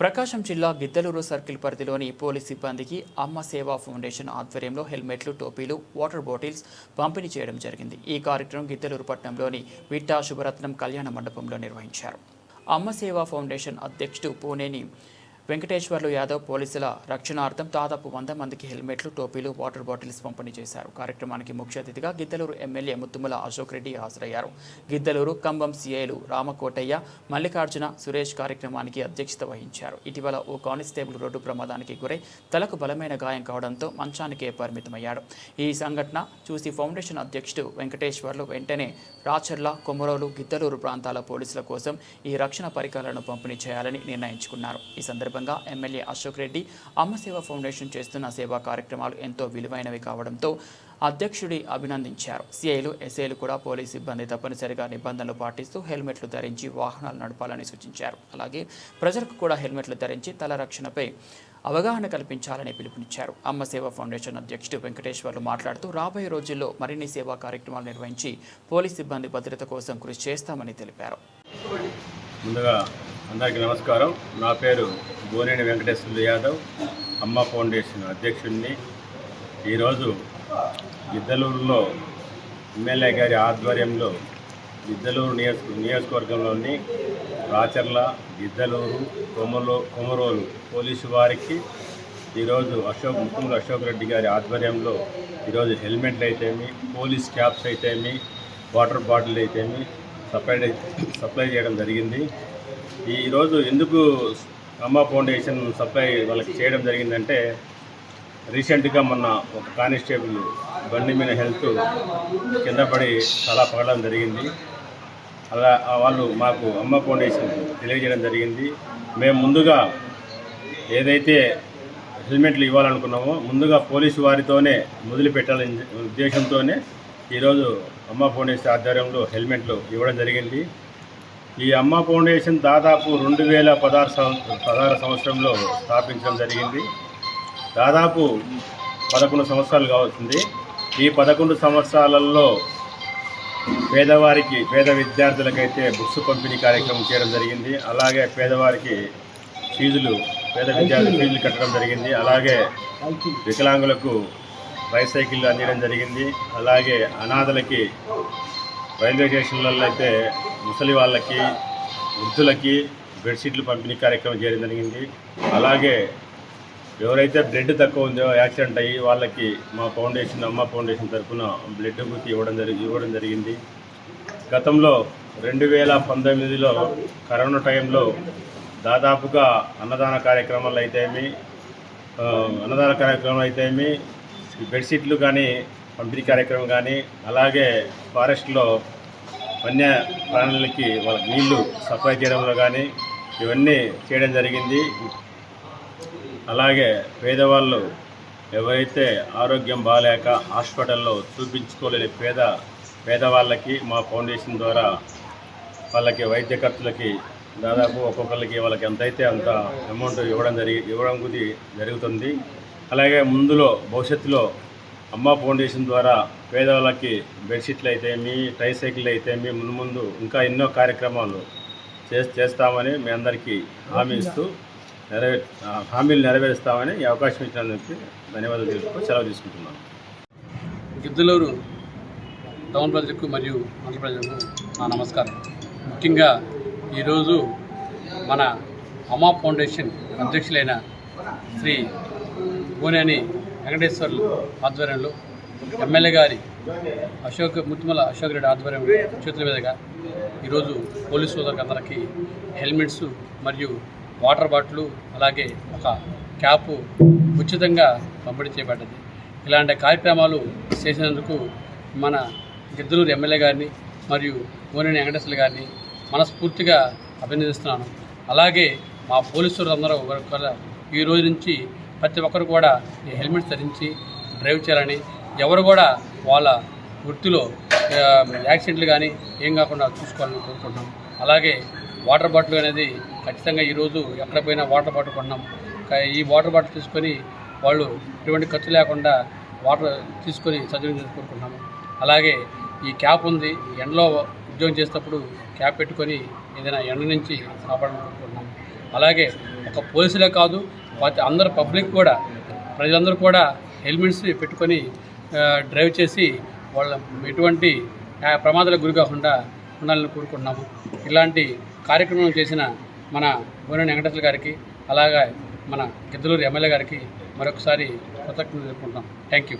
ప్రకాశం జిల్లా గిద్దలూరు సర్కిల్ పరిధిలోని పోలీస్ సిబ్బందికి అమ్మ సేవా ఫౌండేషన్ ఆధ్వర్యంలో హెల్మెట్లు టోపీలు వాటర్ బాటిల్స్ పంపిణీ చేయడం జరిగింది. ఈ కార్యక్రమం గిద్దలూరు పట్టణంలోని విట్టా శుభరత్నం కళ్యాణ మండపంలో నిర్వహించారు. అమ్మ సేవా ఫౌండేషన్ అధ్యక్షుడు పూణేని వెంకటేశ్వర్లు యాదవ్ పోలీసుల రక్షణార్థం దాదాపు వంద మందికి హెల్మెట్లు టోపీలు వాటర్ బాటిల్స్ పంపిణీ చేశారు. కార్యక్రమానికి ముఖ్య అతిథిగా గిద్దలూరు ఎమ్మెల్యే ముత్తుముల అశోక్ రెడ్డి హాజరయ్యారు. గిద్దలూరు కంబం సీఏలు రామకోటయ్య మల్లికార్జున సురేష్ కార్యక్రమానికి అధ్యక్షత వహించారు. ఇటీవల ఓ కానిస్టేబుల్ రోడ్డు ప్రమాదానికి గురై తలకు బలమైన గాయం కావడంతో మంచానికే పరిమితమయ్యాడు. ఈ సంఘటన చూసి ఫౌండేషన్ అధ్యక్షుడు వెంకటేశ్వర్లు వెంటనే రాచర్ల కొమరోలు గిద్దలూరు ప్రాంతాల పోలీసుల కోసం ఈ రక్షణ పరికరాలను పంపిణీ చేయాలని నిర్ణయించుకున్నారు. ఈ సందర్భంగా ఎమ్మెల్యే అశోక్ రెడ్డి అమ్మసేవ ఫౌండేషన్ చేస్తున్న సేవా కార్యక్రమాలు ఎంతో విలువైనవి కావడంతో అధ్యక్షుడి అభినందించారు. సిఐలు ఎస్ఐలు కూడా పోలీస్ సిబ్బంది తప్పనిసరిగా నిబంధనలు పాటిస్తూ హెల్మెట్లు ధరించి వాహనాలు నడపాలని సూచించారు. అలాగే ప్రజలకు కూడా హెల్మెట్లు ధరించి తల రక్షణపై అవగాహన కల్పించాలని పిలుపునిచ్చారు. అమ్మ సేవ ఫౌండేషన్ అధ్యక్షుడు వెంకటేశ్వర్లు మాట్లాడుతూ రాబోయే రోజుల్లో మరిన్ని సేవా కార్యక్రమాలు నిర్వహించి పోలీస్ సిబ్బంది భద్రత కోసం కృషి చేస్తామని తెలిపారు. ముందుగా అందరికీ నమస్కారం. నా పేరు బోనేని వెంకటేశ్వర యాదవ్. అమ్మ ఫౌండేషన్ అధ్యక్షుడిని. ఈరోజు గిద్దలూరులో ఎమ్మెల్యే గారి ఆధ్వర్యంలో గిద్దలూరు నియోజక నియోజకవర్గంలోని రాచర్ల గిద్దలూరు కొమలో కొమరోలు పోలీసు వారికి ఈరోజు అశోక్ ముఖ్యమంత్రి అశోక్ రెడ్డి గారి ఆధ్వర్యంలో ఈరోజు హెల్మెట్లు అయితేమి పోలీస్ క్యాప్స్ అయితేమి వాటర్ బాటిల్ అయితేమి సప్లై సప్లై చేయడం జరిగింది. ఈరోజు ఎందుకు అమ్మ ఫౌండేషన్ సప్లై వాళ్ళకి చేయడం జరిగిందంటే రీసెంట్గా మొన్న ఒక కానిస్టేబుల్ బండి మీద హెల్త్ కింద పడి చాలా పగలడం జరిగింది. అలా వాళ్ళు మాకు అమ్మ ఫౌండేషన్ తెలియజేయడం జరిగింది. మేము ముందుగా ఏదైతే హెల్మెట్లు ఇవ్వాలనుకున్నామో ముందుగా పోలీసు వారితోనే మొదలు పెట్టాలని ఉద్దేశంతోనే ఈరోజు అమ్మ ఫౌండేషన్ ఆధ్వర్యంలో హెల్మెట్లు ఇవ్వడం జరిగింది. ఈ అమ్మ ఫౌండేషన్ దాదాపు రెండు వేల పదహారు సంవ పదహారు సంవత్సరంలో స్థాపించడం జరిగింది. దాదాపు పదకొండు సంవత్సరాలు కావస్తుంది ఈ పదకొండు సంవత్సరాలలో పేదవారికి పేద విద్యార్థులకైతే బుక్స్ పంపిణీ కార్యక్రమం చేయడం జరిగింది. అలాగే పేదవారికి ఫీజులు పేద విద్యార్థులు ఫీజులు కట్టడం జరిగింది. అలాగే వికలాంగులకు సైకిళ్ళు అందించడం జరిగింది. అలాగే అనాథలకి రైల్వే స్టేషన్లలో అయితే ముసలి వాళ్ళకి వృద్ధులకి బెడ్షీట్లు పంపిణీ కార్యక్రమం చేయడం జరిగింది. అలాగే ఎవరైతే బ్లడ్ తక్కువ ఉందో యాక్సిడెంట్ అయ్యి వాళ్ళకి మా ఫౌండేషన్ అమ్మ ఫౌండేషన్ తరఫున బ్లడ్ గుర్తి ఇవ్వడం జరిగి ఇవ్వడం జరిగింది. గతంలో రెండు వేల పంతొమ్మిదిలో కరోనా టైంలో దాదాపుగా అన్నదాన కార్యక్రమాలు అయితేమి అన్నదాన కార్యక్రమాలు అయితేమి బెడ్షీట్లు కానీ పంపిణీ కార్యక్రమం కానీ అలాగే ఫారెస్ట్లో వన్య ప్రాణులకి వాళ్ళకి నీళ్ళు సప్లై చేయడంలో కానీ ఇవన్నీ చేయడం జరిగింది. అలాగే పేదవాళ్ళు ఎవరైతే ఆరోగ్యం బాగాలేక హాస్పిటల్లో చూపించుకోలేని పేద పేదవాళ్ళకి మా ఫౌండేషన్ ద్వారా వాళ్ళకి వైద్య ఖర్చులకి దాదాపు ఒక్కొక్కరికి వాళ్ళకి ఎంతైతే అంత అమౌంట్ ఇవ్వడం జరిగి ఇవ్వడం కూడా జరుగుతుంది. అలాగే ముందులో భవిష్యత్తులో అమ్మ ఫౌండేషన్ ద్వారా పేదవాళ్ళకి బెడ్షీట్లు అయితేమి ట్రైసైకిల్ అయితేమి ముందు ముందు ఇంకా ఎన్నో కార్యక్రమాలు చే చేస్తామని మీ అందరికీ హామీ ఇస్తూ నెరవే హామీలు నెరవేరుస్తామని ఈ అవకాశం ఇచ్చినందుకు ధన్యవాదాలు తెలుపుతూ సెలవు తీసుకుంటున్నాను. గిద్దలూరు టౌన్ ప్రజలకు మరియు మండల ప్రజలకు నా నమస్కారం. ముఖ్యంగా ఈరోజు మన అమా ఫౌండేషన్ అధ్యక్షులైన శ్రీ గోనేని వెంకటేశ్వర్లు ఆధ్వర్యంలో ఎమ్మెల్యే గారి అశోక్ ముత్తుమల అశోక్ రెడ్డి ఆధ్వర్యం చేతుల మీదుగా ఈరోజు పోలీసు సోదరులకు అందరికీ హెల్మెట్స్ మరియు వాటర్ బాటిల్ అలాగే ఒక క్యాప్ ఉచితంగా పంపిణీ చేయబడ్డది. ఇలాంటి కార్యక్రమాలు చేసినందుకు మన గిద్దలూరు ఎమ్మెల్యే గారిని మరియు కోనేని వెంకటేశ్వర గారిని మనస్ఫూర్తిగా అభినందిస్తున్నాను. అలాగే మా పోలీసులు అందరూ ఈ రోజు నుంచి ప్రతి ఒక్కరు కూడా ఈ హెల్మెట్ ధరించి డ్రైవ్ చేయాలని ఎవరు కూడా వాళ్ళ వృత్తిలో యాక్సిడెంట్లు కానీ ఏం కాకుండా చూసుకోవాలని కోరుకుంటున్నాం. అలాగే వాటర్ బాటిల్ అనేది ఖచ్చితంగా ఈరోజు ఎక్కడ పోయినా వాటర్ బాటిల్ కొన్నాం. ఈ వాటర్ బాటిల్ తీసుకొని వాళ్ళు ఎటువంటి ఖర్చు లేకుండా వాటర్ తీసుకొని సద్వినియోగం కోరుకుంటున్నాము అలాగే ఈ క్యాప్ ఉంది. ఎండలో ఉద్యోగం చేసేటప్పుడు క్యాప్ పెట్టుకొని ఏదైనా ఎండ నుంచి కాపాడాలని కోరుకుంటున్నాము అలాగే ఒక పోలీసులే కాదు ప్రతి అందరు పబ్లిక్ కూడా ప్రజలందరూ కూడా హెల్మెట్స్ పెట్టుకొని డ్రైవ్ చేసి వాళ్ళ ఎటువంటి ప్రమాదాలకు గురి కాకుండా ఉండాలని కోరుకుంటున్నాము. ఇలాంటి కార్యక్రమం చేసిన మన బోనేని వెంకటేశ్వర గారికి అలాగే మన గిద్దలూరు ఎమ్మెల్యే గారికి మరొకసారి కృతజ్ఞతలు తెలుపుకుంటున్నాం. Thank you